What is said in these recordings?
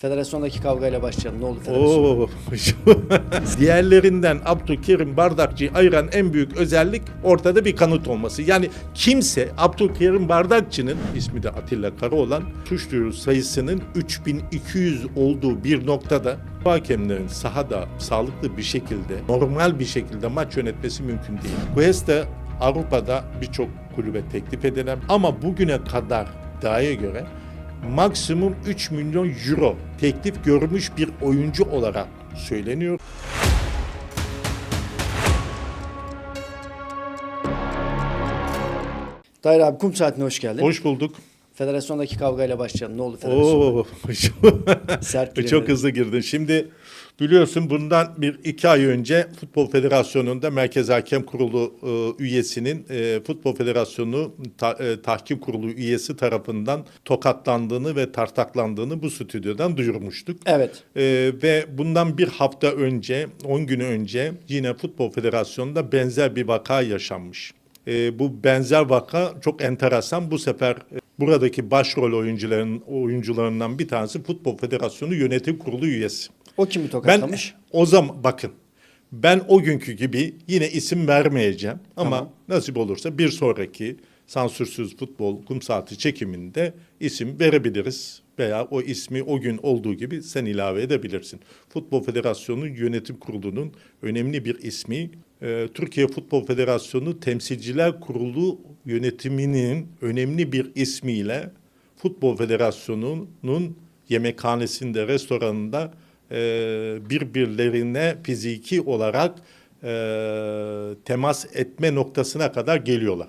Federasyondaki kavgayla başlayalım. Ne oldu federasyon? Oo. Diğerlerinden Abdülkerim Bardakçı'yı ayıran en büyük özellik ortada bir kanıt olması. Yani kimse Abdülkerim Bardakçı'nın ismi de Atilla Karaoğlan suç duyurusu sayısının 3200 olduğu bir noktada hakemlerin sahada sağlıklı bir şekilde, normal bir şekilde maç yönetmesi mümkün değil. Cuesta Avrupa'da birçok kulübe teklif edilen ama bugüne kadar iddiaya göre maksimum 3 milyon euro teklif görmüş bir oyuncu olarak söyleniyor. Tahir abi kum saatine hoş geldin. Hoş bulduk. Federasyondaki kavgayla başlayalım. Ne oldu federasyon? Oo, Sert girelim. çok hızlı girdin. Şimdi biliyorsun bundan bir iki ay önce Futbol Federasyonu'nda Merkez Hakem Kurulu e, üyesinin e, Futbol Federasyonu ta- e, Tahkim Kurulu üyesi tarafından tokatlandığını ve tartaklandığını bu stüdyodan duyurmuştuk. Evet. Ee, ve bundan bir hafta önce, 10 gün önce yine Futbol Federasyonu'nda benzer bir vaka yaşanmış. Ee, bu benzer vaka çok enteresan. Bu sefer e, buradaki başrol oyuncuların oyuncularından bir tanesi Futbol Federasyonu Yönetim Kurulu üyesi. O kimi Ben tokatlamış? o zaman bakın ben o günkü gibi yine isim vermeyeceğim ama Tamam. nasip olursa bir sonraki sansürsüz futbol kum saati çekiminde isim verebiliriz veya o ismi o gün olduğu gibi sen ilave edebilirsin. Futbol Federasyonu Yönetim Kurulu'nun önemli bir ismi. Ee, Türkiye Futbol Federasyonu Temsilciler Kurulu yönetiminin önemli bir ismiyle Futbol Federasyonu'nun yemekhanesinde, restoranında e, birbirlerine fiziki olarak e, temas etme noktasına kadar geliyorlar.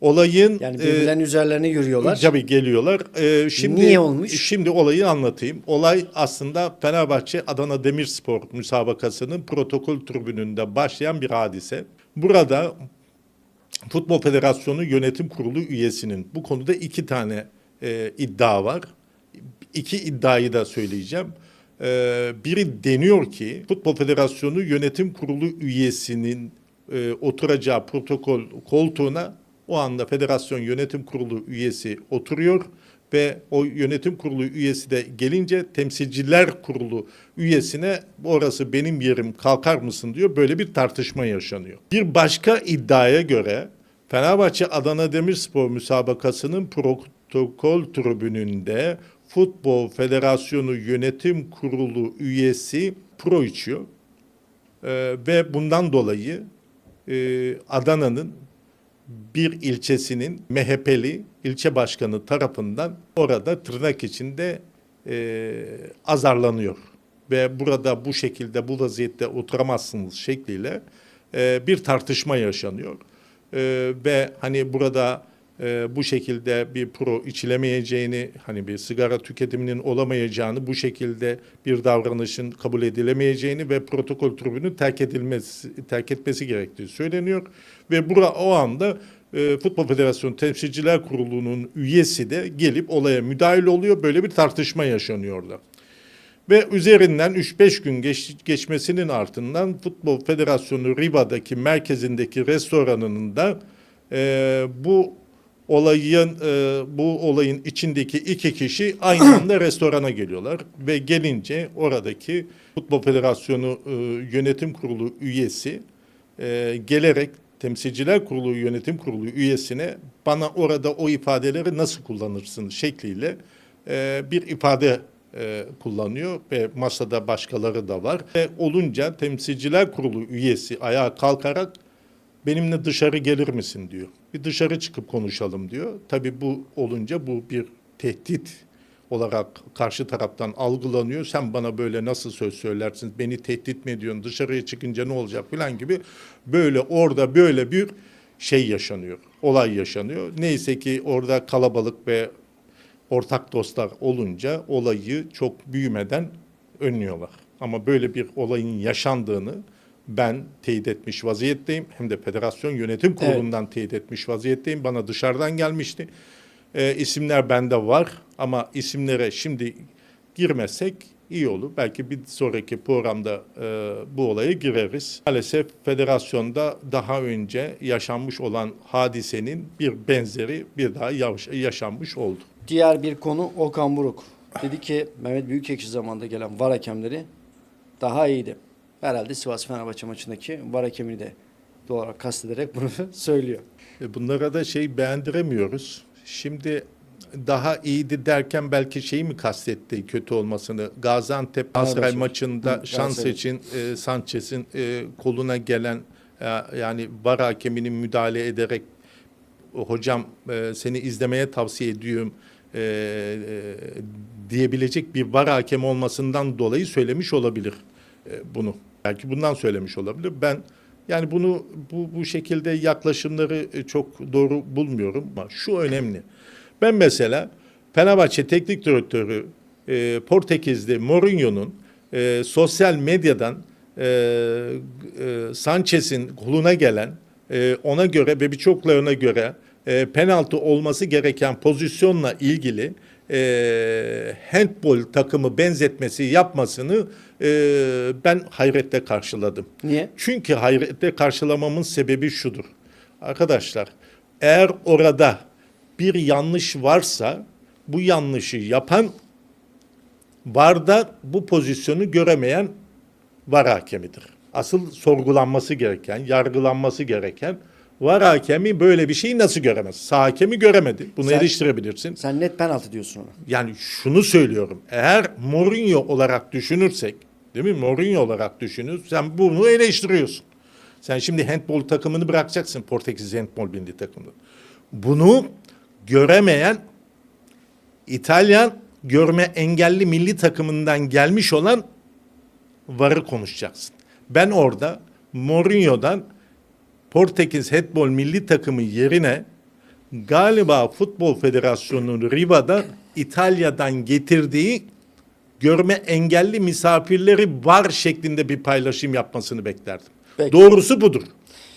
Olayın Yani e, birbirlerinin üzerlerine yürüyorlar. Tabii geliyorlar. E, şimdi, Niye olmuş? Şimdi olayı anlatayım. Olay aslında Fenerbahçe Adana Demirspor müsabakasının protokol tribününde başlayan bir hadise. Burada Futbol Federasyonu Yönetim Kurulu üyesinin bu konuda iki tane e, iddia var. İki iddiayı da söyleyeceğim. E, biri deniyor ki Futbol Federasyonu Yönetim Kurulu üyesinin e, oturacağı protokol koltuğuna o anda Federasyon Yönetim Kurulu üyesi oturuyor ve o yönetim kurulu üyesi de gelince temsilciler kurulu üyesine orası benim yerim kalkar mısın diyor. Böyle bir tartışma yaşanıyor. Bir başka iddiaya göre Fenerbahçe Adana Demirspor müsabakasının protokol tribününde Futbol Federasyonu Yönetim Kurulu üyesi pro içiyor. Ee, ve bundan dolayı e, Adana'nın bir ilçesinin MHP'li ilçe başkanı tarafından orada tırnak içinde e, azarlanıyor. Ve burada bu şekilde bu vaziyette oturamazsınız şekliyle e, bir tartışma yaşanıyor. E, ve hani burada e, bu şekilde bir pro içilemeyeceğini, hani bir sigara tüketiminin olamayacağını, bu şekilde bir davranışın kabul edilemeyeceğini ve protokol tribünü terk edilmesi, terk etmesi gerektiği söyleniyor. Ve bura o anda e, Futbol Federasyonu Temsilciler Kurulu'nun üyesi de gelip olaya müdahil oluyor. Böyle bir tartışma yaşanıyor orada. Ve üzerinden 3-5 gün geç, geçmesinin ardından Futbol Federasyonu Riva'daki merkezindeki restoranının da e, bu olayın e, bu olayın içindeki iki kişi aynı anda restorana geliyorlar ve gelince oradaki Futbol Federasyonu e, Yönetim Kurulu üyesi e, gelerek Temsilciler Kurulu Yönetim Kurulu üyesine bana orada o ifadeleri nasıl kullanırsın şekliyle e, bir ifade e, kullanıyor ve masada başkaları da var. Ve olunca Temsilciler Kurulu üyesi ayağa kalkarak benimle dışarı gelir misin diyor. Bir dışarı çıkıp konuşalım diyor. Tabii bu olunca bu bir tehdit olarak karşı taraftan algılanıyor. Sen bana böyle nasıl söz söylersin? Beni tehdit mi ediyorsun? Dışarıya çıkınca ne olacak falan gibi böyle orada böyle bir şey yaşanıyor. Olay yaşanıyor. Neyse ki orada kalabalık ve ortak dostlar olunca olayı çok büyümeden önlüyorlar. Ama böyle bir olayın yaşandığını ben teyit etmiş vaziyetteyim. Hem de Federasyon Yönetim Kurulu'ndan teyit etmiş vaziyetteyim. Bana dışarıdan gelmişti. Ee, isimler bende var ama isimlere şimdi girmezsek iyi olur. Belki bir sonraki programda e, bu olaya gireriz. Maalesef federasyonda daha önce yaşanmış olan hadisenin bir benzeri bir daha yaş- yaşanmış oldu. Diğer bir konu Okan Buruk. dedi ki Mehmet Büyükekşi zamanında gelen VAR hakemleri daha iyiydi. Herhalde Sivas Fenerbahçe maçındaki VAR hakemini de doğal olarak kastederek bunu söylüyor. E, Bunlara da şey beğendiremiyoruz. Şimdi daha iyiydi derken belki şeyi mi kastetti kötü olmasını? Gaziantep Galatasaray maçında Hı, şans için e, Sanchez'in e, koluna gelen e, yani var hakeminin müdahale ederek hocam e, seni izlemeye tavsiye ediyorum e, e, diyebilecek bir var hakem olmasından dolayı söylemiş olabilir e, bunu. Belki bundan söylemiş olabilir. Ben yani bunu bu, bu şekilde yaklaşımları e, çok doğru bulmuyorum ama şu önemli. Ben mesela Fenerbahçe Teknik Direktörü e, Portekizli Mourinho'nun e, sosyal medyadan e, e, Sanchez'in koluna gelen e, ona göre ve birçoklarına göre e, penaltı olması gereken pozisyonla ilgili e, handball takımı benzetmesi yapmasını e, ben hayretle karşıladım. Niye? Çünkü hayretle karşılamamın sebebi şudur. Arkadaşlar eğer orada bir yanlış varsa bu yanlışı yapan VAR'da bu pozisyonu göremeyen VAR hakemidir. Asıl sorgulanması gereken, yargılanması gereken VAR hakemi böyle bir şeyi nasıl göremez? Hakemi göremedi. Bunu Sen- eleştirebilirsin. Sen net penaltı diyorsun ona. Yani şunu söylüyorum. Eğer Mourinho olarak düşünürsek, değil mi? Mourinho olarak düşünürsen sen bunu eleştiriyorsun. Sen şimdi handball takımını bırakacaksın Portekiz handball milli takımını. Bunu göremeyen İtalyan görme engelli milli takımından gelmiş olan varı konuşacaksın. Ben orada Mourinho'dan Portekiz handball milli takımı yerine galiba Futbol Federasyonu'nun Riva'da İtalya'dan getirdiği görme engelli misafirleri var şeklinde bir paylaşım yapmasını beklerdim. Peki. Doğrusu budur.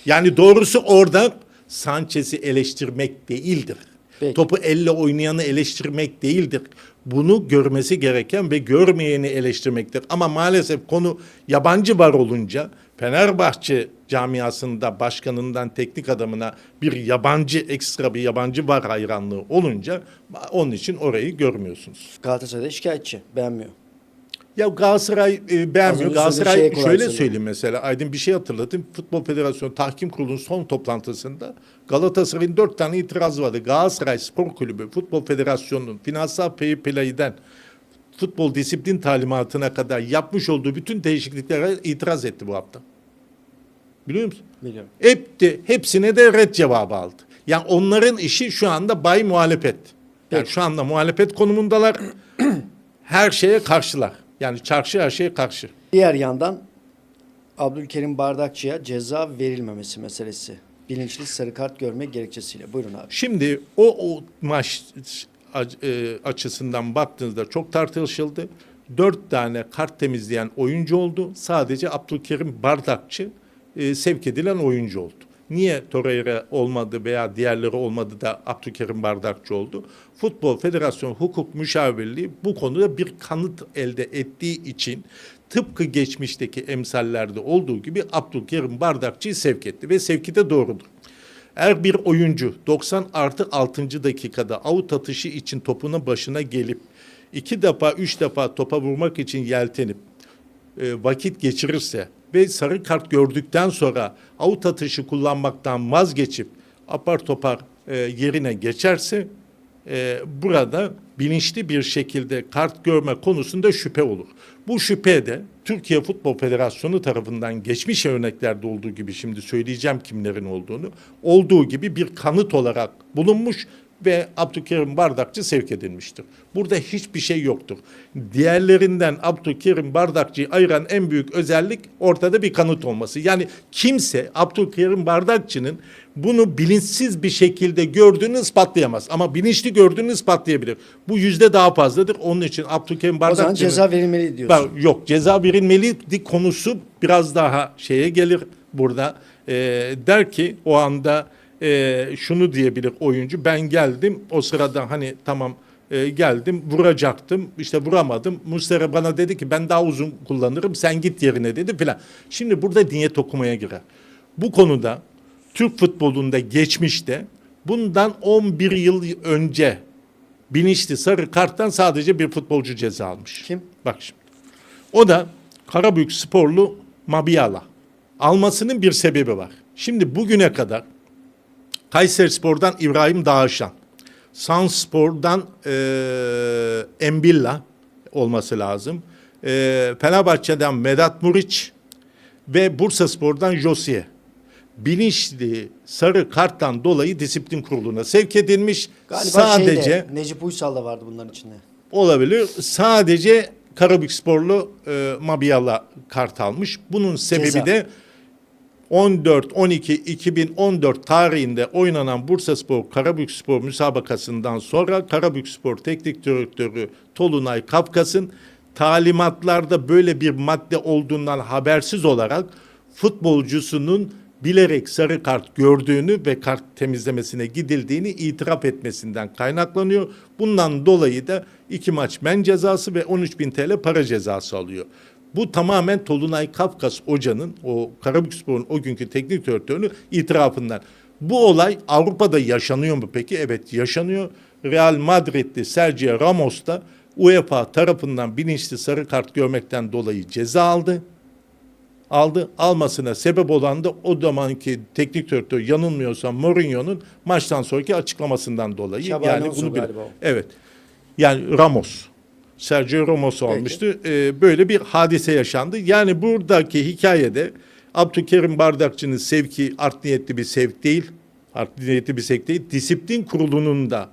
Yani doğrusu orada Sanchez'i eleştirmek değildir. Peki. Topu elle oynayanı eleştirmek değildir. Bunu görmesi gereken ve görmeyeni eleştirmektir. Ama maalesef konu yabancı var olunca Fenerbahçe camiasında başkanından teknik adamına bir yabancı ekstra bir yabancı var hayranlığı olunca onun için orayı görmüyorsunuz. Galatasaray'da şikayetçi. Beğenmiyor. Ya Galatasaray e, beğenmiyor. Galatasaray şöyle söyleyeyim mesela. Aydın bir şey hatırlatayım. Futbol Federasyonu Tahkim Kurulu'nun son toplantısında Galatasaray'ın dört tane itirazı vardı. Galatasaray Spor Kulübü, Futbol Federasyonu'nun finansal pay play'den futbol disiplin talimatına kadar yapmış olduğu bütün değişikliklere itiraz etti bu hafta. Biliyor musun? Biliyorum. Hep de, hepsine de red cevabı aldı. Yani onların işi şu anda bay muhalefet. Yani Peki. şu anda muhalefet konumundalar. her şeye karşılar. Yani çarşı her şeye karşı. Diğer yandan Abdülkerim Bardakçı'ya ceza verilmemesi meselesi. Bilinçli sarı kart görme gerekçesiyle. Buyurun abi. Şimdi o, o maç açısından baktığınızda çok tartışıldı. Dört tane kart temizleyen oyuncu oldu. Sadece Abdülkerim Bardakçı e, sevk edilen oyuncu oldu. Niye Torreira olmadı veya diğerleri olmadı da Abdülkerim Bardakçı oldu? Futbol Federasyonu Hukuk Müşavirliği bu konuda bir kanıt elde ettiği için tıpkı geçmişteki emsallerde olduğu gibi Abdülkerim Bardakçı'yı sevk etti ve sevki de doğrudur. Eğer bir oyuncu 90 artı 6. dakikada avut atışı için topuna başına gelip iki defa üç defa topa vurmak için yeltenip e, vakit geçirirse ve sarı kart gördükten sonra avut atışı kullanmaktan vazgeçip apar topar e, yerine geçerse e, burada bilinçli bir şekilde kart görme konusunda şüphe olur. Bu şüphe de Türkiye Futbol Federasyonu tarafından geçmiş örneklerde olduğu gibi şimdi söyleyeceğim kimlerin olduğunu olduğu gibi bir kanıt olarak bulunmuş ve Abdülkerim Bardakçı sevk edilmiştir. Burada hiçbir şey yoktur. Diğerlerinden Abdülkerim Bardakçı'yı ayıran en büyük özellik ortada bir kanıt olması. Yani kimse Abdülkerim Bardakçı'nın bunu bilinçsiz bir şekilde gördüğünü ispatlayamaz. Ama bilinçli gördüğünü ispatlayabilir. Bu yüzde daha fazladır. Onun için Abdülkerim O zaman ceza verilmeli diyorsun. Yok ceza verilmeli konusu biraz daha şeye gelir burada. Ee, der ki o anda e, şunu diyebilir oyuncu ben geldim o sırada hani tamam e, geldim vuracaktım işte vuramadım. Muslera bana dedi ki ben daha uzun kullanırım sen git yerine dedi filan. Şimdi burada niyet okumaya girer. Bu konuda Türk futbolunda geçmişte bundan 11 yıl önce bilinçli sarı karttan sadece bir futbolcu ceza almış. Kim? Bak şimdi. O da Karabük sporlu Mabiala. Almasının bir sebebi var. Şimdi bugüne kadar Kayseri Spor'dan İbrahim Dağışan, Sanspor'dan eee Embilla olması lazım. Eee Fenerbahçe'den Vedat Muriç ve Bursa Spor'dan Josiye. Bilinçli sarı karttan dolayı disiplin kuruluna sevk edilmiş. Galiba Sadece şeyde, Necip Uysal da vardı bunların içinde. olabilir. Sadece Karabük Sporlu e, Mabiyala kart almış. Bunun sebebi Ceza. de 14-12-2014 tarihinde oynanan Bursaspor Karabükspor müsabakasından sonra Karabükspor Teknik Direktörü Tolunay Kafkas'ın talimatlarda böyle bir madde olduğundan habersiz olarak futbolcusunun bilerek sarı kart gördüğünü ve kart temizlemesine gidildiğini itiraf etmesinden kaynaklanıyor. Bundan dolayı da iki maç men cezası ve 13 bin TL para cezası alıyor. Bu tamamen Tolunay Kafkas Hoca'nın o Karabükspor'un o günkü teknik direktörünün itirafından. Bu olay Avrupa'da yaşanıyor mu peki? Evet yaşanıyor. Real Madrid'de Sergio Ramos da UEFA tarafından bilinçli sarı kart görmekten dolayı ceza aldı aldı. Almasına sebep olan da o zamanki teknik direktör yanılmıyorsam Mourinho'nun maçtan sonraki açıklamasından dolayı. Xabi yani bunu bil- galiba o. Evet. Yani Ramos. Sergio Ramos almıştı. Ee, böyle bir hadise yaşandı. Yani buradaki hikayede Abdülkerim Bardakçı'nın sevki art niyetli bir sevk değil. Art niyetli bir sevk değil. Disiplin kurulunun da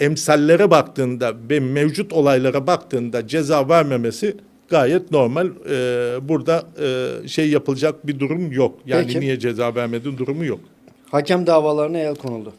emsallere baktığında ve mevcut olaylara baktığında ceza vermemesi gayet normal. Ee, burada e, şey yapılacak bir durum yok. Yani Peki. niye ceza vermediğin durumu yok. Hakem davalarına el konuldu.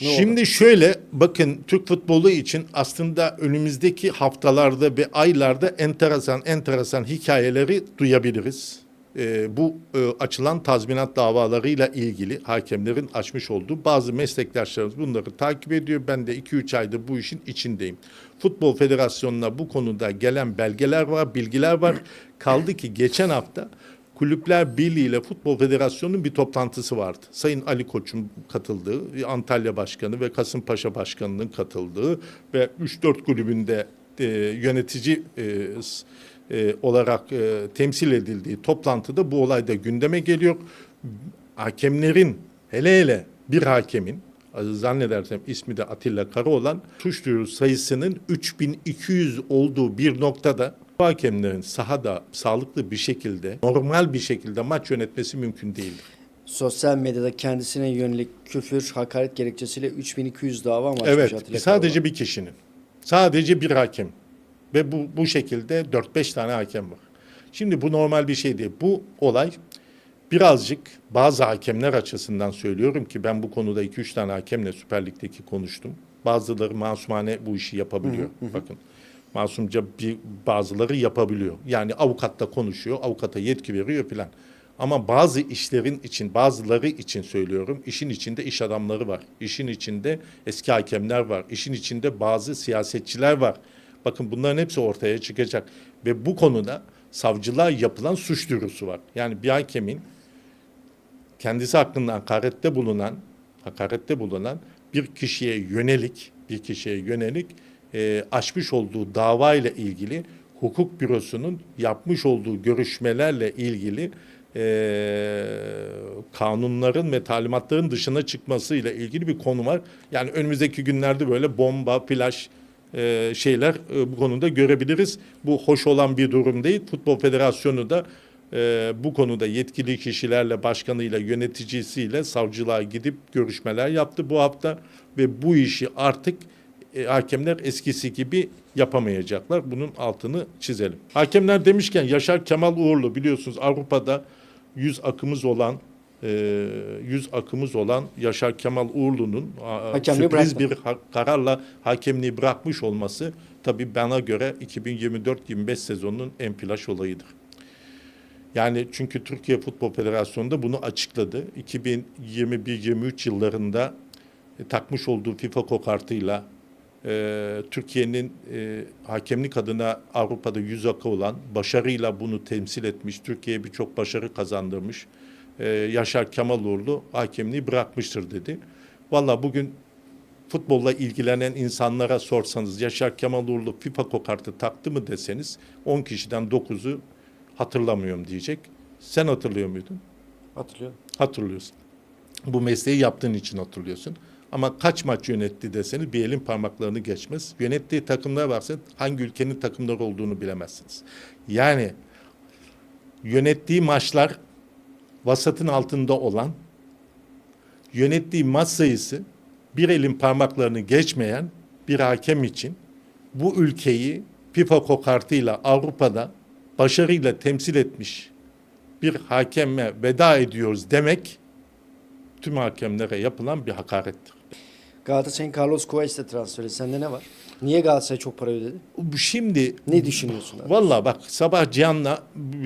Ne? Şimdi şöyle bakın Türk futbolu için aslında önümüzdeki haftalarda ve aylarda enteresan enteresan hikayeleri duyabiliriz. Ee, bu e, açılan tazminat davalarıyla ilgili hakemlerin açmış olduğu bazı meslektaşlarımız bunları takip ediyor. Ben de 2-3 aydır bu işin içindeyim. Futbol Federasyonu'na bu konuda gelen belgeler var, bilgiler var. Kaldı ki geçen hafta Kulüpler Birliği ile Futbol Federasyonu'nun bir toplantısı vardı. Sayın Ali Koç'un katıldığı, Antalya Başkanı ve Kasımpaşa Başkanı'nın katıldığı ve 3-4 kulübünde e, yönetici e, e, olarak e, temsil edildiği toplantıda bu olay da gündeme geliyor. Hakemlerin hele hele bir hakemin zannedersem ismi de Atilla Karaoğlan suç duyurusu sayısının 3200 olduğu bir noktada bu hakemlerin sahada sağlıklı bir şekilde normal bir şekilde maç yönetmesi mümkün değildir. Sosyal medyada kendisine yönelik küfür, hakaret gerekçesiyle 3200 dava mı açmış Evet, sadece Karaman? bir kişinin. Sadece bir hakem. Ve bu, bu şekilde 4-5 tane hakem var. Şimdi bu normal bir şey değil. Bu olay birazcık bazı hakemler açısından söylüyorum ki ben bu konuda 2-3 tane hakemle Süper Lig'deki konuştum. Bazıları masumane bu işi yapabiliyor. Bakın masumca bir bazıları yapabiliyor. Yani avukatla konuşuyor, avukata yetki veriyor filan. Ama bazı işlerin için, bazıları için söylüyorum, işin içinde iş adamları var. İşin içinde eski hakemler var. İşin içinde bazı siyasetçiler var. Bakın bunların hepsi ortaya çıkacak. Ve bu konuda savcılığa yapılan suç duyurusu var. Yani bir hakemin kendisi hakkında hakarette bulunan, hakarette bulunan bir kişiye yönelik, bir kişiye yönelik e, açmış olduğu dava ile ilgili hukuk bürosunun yapmış olduğu görüşmelerle ilgili e, kanunların ve talimatların dışına çıkmasıyla ilgili bir konu var. Yani önümüzdeki günlerde böyle bomba, flash e, şeyler e, bu konuda görebiliriz. Bu hoş olan bir durum değil. Futbol Federasyonu da e, bu konuda yetkili kişilerle, başkanıyla, yöneticisiyle savcılığa gidip görüşmeler yaptı bu hafta ve bu işi artık e, hakemler eskisi gibi yapamayacaklar. Bunun altını çizelim. Hakemler demişken Yaşar Kemal Uğurlu biliyorsunuz Avrupa'da yüz akımız olan e, yüz akımız olan Yaşar Kemal Uğurlu'nun sürpriz bıraktı. bir ha- kararla hakemliği bırakmış olması tabii bana göre 2024-25 sezonunun en flash olayıdır. Yani çünkü Türkiye Futbol Federasyonu da bunu açıkladı. 2021-23 yıllarında e, takmış olduğu FIFA kokartıyla e, Türkiye'nin e, hakemlik adına Avrupa'da yüz akı olan başarıyla bunu temsil etmiş. Türkiye'ye birçok başarı kazandırmış. E, Yaşar Kemaloğlu hakemliği bırakmıştır dedi. Valla bugün futbolla ilgilenen insanlara sorsanız Yaşar Kemal Uğurlu FIFA kokartı taktı mı deseniz 10 kişiden 9'u hatırlamıyorum diyecek. Sen hatırlıyor muydun? Hatırlıyorum. Hatırlıyorsun. Bu mesleği yaptığın için hatırlıyorsun. Ama kaç maç yönetti deseniz bir elin parmaklarını geçmez. Yönettiği takımlara baksanız hangi ülkenin takımları olduğunu bilemezsiniz. Yani yönettiği maçlar vasatın altında olan, yönettiği maç sayısı bir elin parmaklarını geçmeyen bir hakem için bu ülkeyi FIFA kokartıyla Avrupa'da başarıyla temsil etmiş bir hakeme veda ediyoruz demek tüm hakemlere yapılan bir hakarettir. Galatasaray'ın Carlos Cuesta transferi. Sende ne var? Niye Galatasaray çok para ödedi? Şimdi Ne düşünüyorsun? abi? Valla bak sabah Cihan'la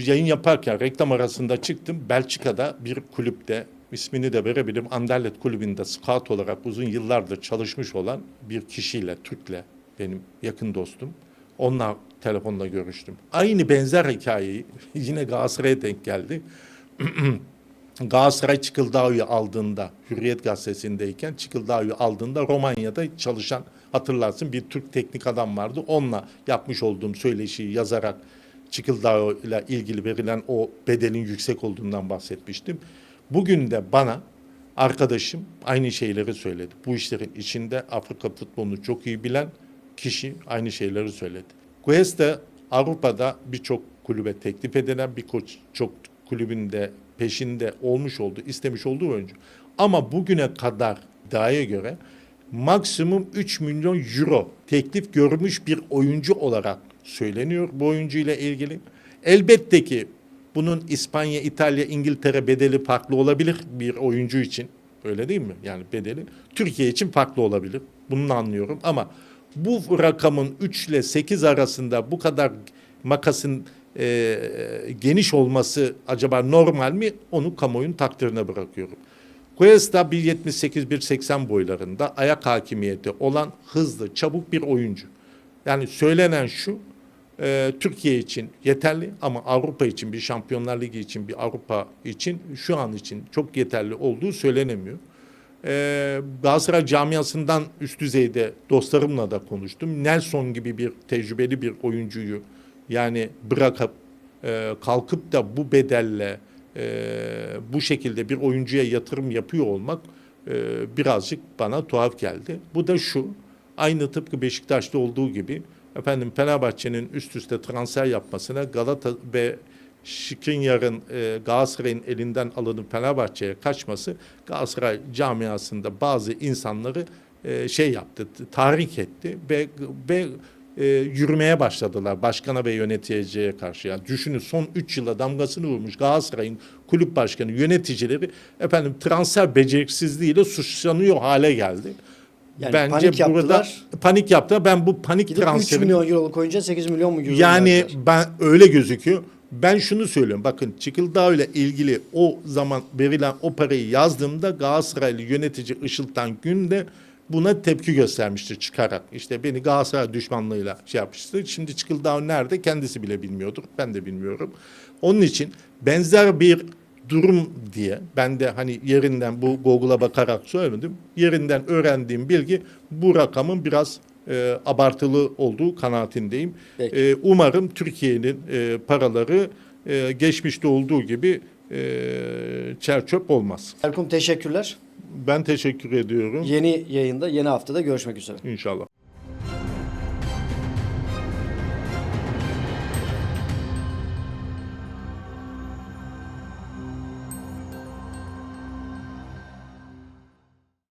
yayın yaparken reklam arasında çıktım. Belçika'da bir kulüpte ismini de verebilirim. Anderlet kulübünde scout olarak uzun yıllardır çalışmış olan bir kişiyle, Türk'le benim yakın dostum. Onunla telefonla görüştüm. Aynı benzer hikayeyi yine Galatasaray'a denk geldi. Galatasaray Çıkıldağ'ı aldığında, Hürriyet Gazetesi'ndeyken Çıkıldağ'ı aldığında Romanya'da çalışan hatırlarsın bir Türk teknik adam vardı. Onunla yapmış olduğum söyleşiyi yazarak Çıkıldağ ile ilgili verilen o bedelin yüksek olduğundan bahsetmiştim. Bugün de bana arkadaşım aynı şeyleri söyledi. Bu işlerin içinde Afrika futbolunu çok iyi bilen kişi aynı şeyleri söyledi. Cuesta Avrupa'da birçok kulübe teklif edilen bir koç çok kulübünde peşinde olmuş oldu, istemiş olduğu oyuncu. Ama bugüne kadar iddiaya göre maksimum 3 milyon euro teklif görmüş bir oyuncu olarak söyleniyor bu oyuncu ile ilgili. Elbette ki bunun İspanya, İtalya, İngiltere bedeli farklı olabilir bir oyuncu için. Öyle değil mi? Yani bedeli. Türkiye için farklı olabilir. Bunu anlıyorum ama bu rakamın 3 ile 8 arasında bu kadar makasın e, geniş olması acaba normal mi? Onu kamuoyunun takdirine bırakıyorum. Cuesta 1.78-1.80 boylarında ayak hakimiyeti olan hızlı, çabuk bir oyuncu. Yani söylenen şu, e, Türkiye için yeterli ama Avrupa için bir Şampiyonlar Ligi için bir Avrupa için şu an için çok yeterli olduğu söylenemiyor. E, Galatasaray camiasından üst düzeyde dostlarımla da konuştum. Nelson gibi bir tecrübeli bir oyuncuyu yani bırakıp e, kalkıp da bu bedelle e, bu şekilde bir oyuncuya yatırım yapıyor olmak e, birazcık bana tuhaf geldi. Bu da şu, aynı tıpkı Beşiktaş'ta olduğu gibi efendim Fenerbahçe'nin üst üste transfer yapmasına Galata ve Şikrinyar'ın e, Galatasaray'ın elinden alınıp Fenerbahçe'ye kaçması Galatasaray camiasında bazı insanları e, şey yaptı, tahrik etti ve ve e, yürümeye başladılar başkana ve yöneticiye karşı. Yani düşünün son 3 yıla damgasını vurmuş Galatasaray'ın kulüp başkanı, yöneticileri efendim transfer beceriksizliğiyle suçlanıyor hale geldi. Yani Bence panik burada yaptılar. panik yaptı. Ben bu panik Gidip 3 transferini milyon euroluk oyuncuya 8 milyon mu euro yani verdiler? ben öyle gözüküyor. Ben şunu söylüyorum. Bakın Çıkıldağ ile ilgili o zaman verilen o parayı yazdığımda Galatasaraylı yönetici Işıltan Gün de buna tepki göstermiştir çıkarak. İşte beni Galatasaray düşmanlığıyla şey yapmıştı. Şimdi Çıkıldağ nerede kendisi bile bilmiyordur. Ben de bilmiyorum. Onun için benzer bir durum diye ben de hani yerinden bu Google'a bakarak söylemedim. Yerinden öğrendiğim bilgi bu rakamın biraz e, abartılı olduğu kanaatindeyim. Peki. E, umarım Türkiye'nin e, paraları e, geçmişte olduğu gibi e, çerçöp olmaz. Erkum teşekkürler. Ben teşekkür ediyorum. Yeni yayında, yeni haftada görüşmek üzere. İnşallah.